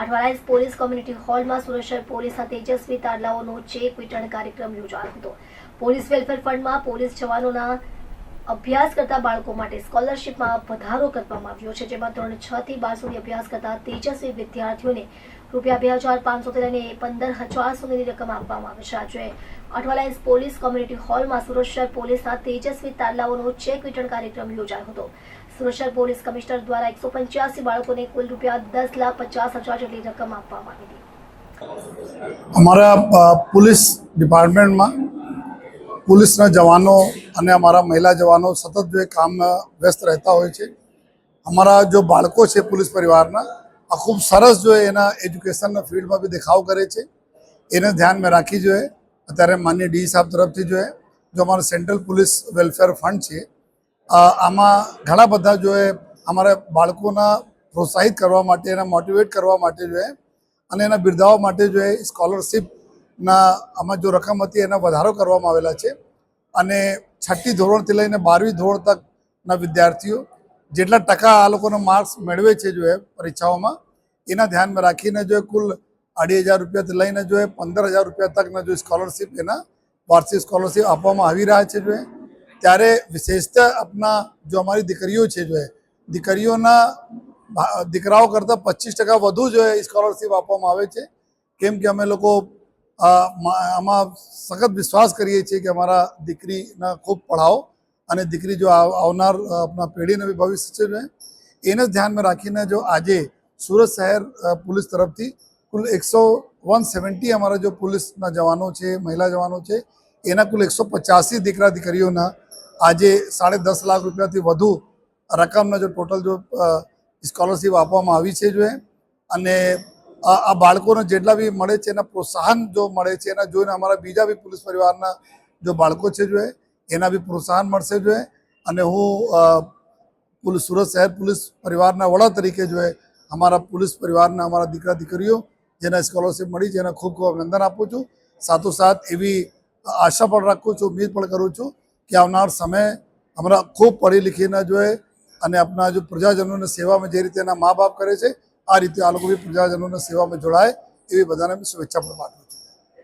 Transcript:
Athwa Lines police community હોલમાં સુરત શહેર પોલીસના તેજસ્વી તારલાઓનો ચેક વિતરણ કાર્યક્રમ યોજાયો હતો. પોલીસ વેલફેર ફંડમાં પોલીસ જવાનોના અભ્યાસ કરતા બાળકો માટે સ્કોલરશિપમાં વધારો કરવામાં આવ્યો છે, જેમાં ધોરણ છ થી બાર સુધી અભ્યાસ કરતા તેજસ્વી વિદ્યાર્થીઓને રૂપિયા બે હજાર પાંચસોથી લઈને પંદર હજાર સુધીની રકમ આપવામાં આવે છે. આજે અઠવાલાઇન્સ પોલીસ કોમ્યુનિટી હોલમાં સુરત પોલીસના તેજસ્વી તાલાઓનો ચેક વિતરણ કાર્યક્રમ યોજાયો હતો. સુરત પોલીસ કમિશનર દ્વારા એકસો પંચ્યાસી બાળકોને કુલ રૂપિયા દસ લાખ પચાસ હજાર જેટલી રકમ આપવામાં આવી હતી. અમારા પોલીસ ડિપાર્ટમેન્ટમાં પોલીસના જવાનો અને અમારા મહિલા જવાનો સતત જો એ કામમાં વ્યસ્ત રહેતા હોય છે. અમારા જો બાળકો છે પોલીસ પરિવારના, આ ખૂબ સરસ જો એના એજ્યુકેશનના ફિલ્ડમાં બી દેખાવ કરે છે. એને ધ્યાનમાં રાખી જોઈએ. અત્યારે માન્ય ડી સાહેબ તરફથી જોઈએ, જો અમારો સેન્ટ્રલ પોલીસ વેલફેર ફંડ છે આમાં ઘણા બધા જો એ અમારા બાળકોના પ્રોત્સાહિત કરવા માટે, એના મોટિવેટ કરવા માટે જોઈએ અને એના બિરદાવવા માટે જોઈએ એ સ્કોલરશિપના આમાં જો રકમ હતી એના વધારો કરવામાં આવેલા છે. અને છઠ્ઠી ધોરણથી લઈને બારમી ધોરણ તકના વિદ્યાર્થીઓ જેટલા ટકા આ લોકોનો માર્ક્સ મેળવે છે જો એ પરીક્ષાઓમાં, એના ધ્યાનમાં રાખીને જો કુલ અઢી હજાર રૂપિયાથી લઈને જો એ પંદર હજાર રૂપિયા તકના જો સ્કોલરશિપ, એના વાર્ષિક સ્કોલરશિપ આપવામાં આવી રહ્યા છે જો ત્યારે વિશેષતા આપના જો અમારી દીકરીઓ છે જો એ, દીકરીઓના દીકરાઓ કરતાં પચીસ ટકા વધુ જો એ સ્કોલરશિપ આપવામાં આવે છે. કેમ કે અમે લોકો આમાં સખત વિશ્વાસ કરીએ છીએ કે અમારા દીકરીના ખૂબ પઢાઓ અને દીકરી જો આવ- આવનાર આપણા પેઢીનું બી ભવિષ્ય છે એને જ ધ્યાનમાં રાખીને જો આજે સુરત શહેર પોલીસ તરફથી કુલ એકસો વન સેવન્ટી અમારા જો પોલીસના જવાનો છે, મહિલા જવાનો છે, એના કુલ એકસો પચાસી દીકરા દીકરીઓના આજે સાડે દસ લાખ રૂપિયાથી વધુ રકમના જો ટોટલ જો સ્કોલરશિપ આપવામાં આવી છે જો અને આ બાળકોને જેટલા બી મળે છે, એના પ્રોત્સાહન જો મળે છે, એના જોઈને અમારા બીજા બી પોલીસ પરિવારના જો બાળકો છે જો એના બી પ્રોત્સાહન મળશે જો અને હું પોલીસ, સુરત શહેર પોલીસ પરિવારના વડા તરીકે જો અમારા પોલીસ પરિવારના અમારા દીકરા દીકરીઓ, જેને સ્કોલરશિપ મળી છે, એને ખૂબ ખૂબ અભિનંદન આપું છું. સાથોસાથ એવી આશા પણ રાખું છું ઉમ્મીદ પણ કરું છું કે આવનાર સમય અમારા ખૂબ પઢી લીખીને જોઈએ અને આપણા જો પ્રજાજનોને સેવામાં જે રીતે એના મા બાપ કરે છે આ રીતે આ લોકો બી પ્રજાજનોને સેવામાં જોડાય એવી બધાને શુભેચ્છા પણ પાઠવું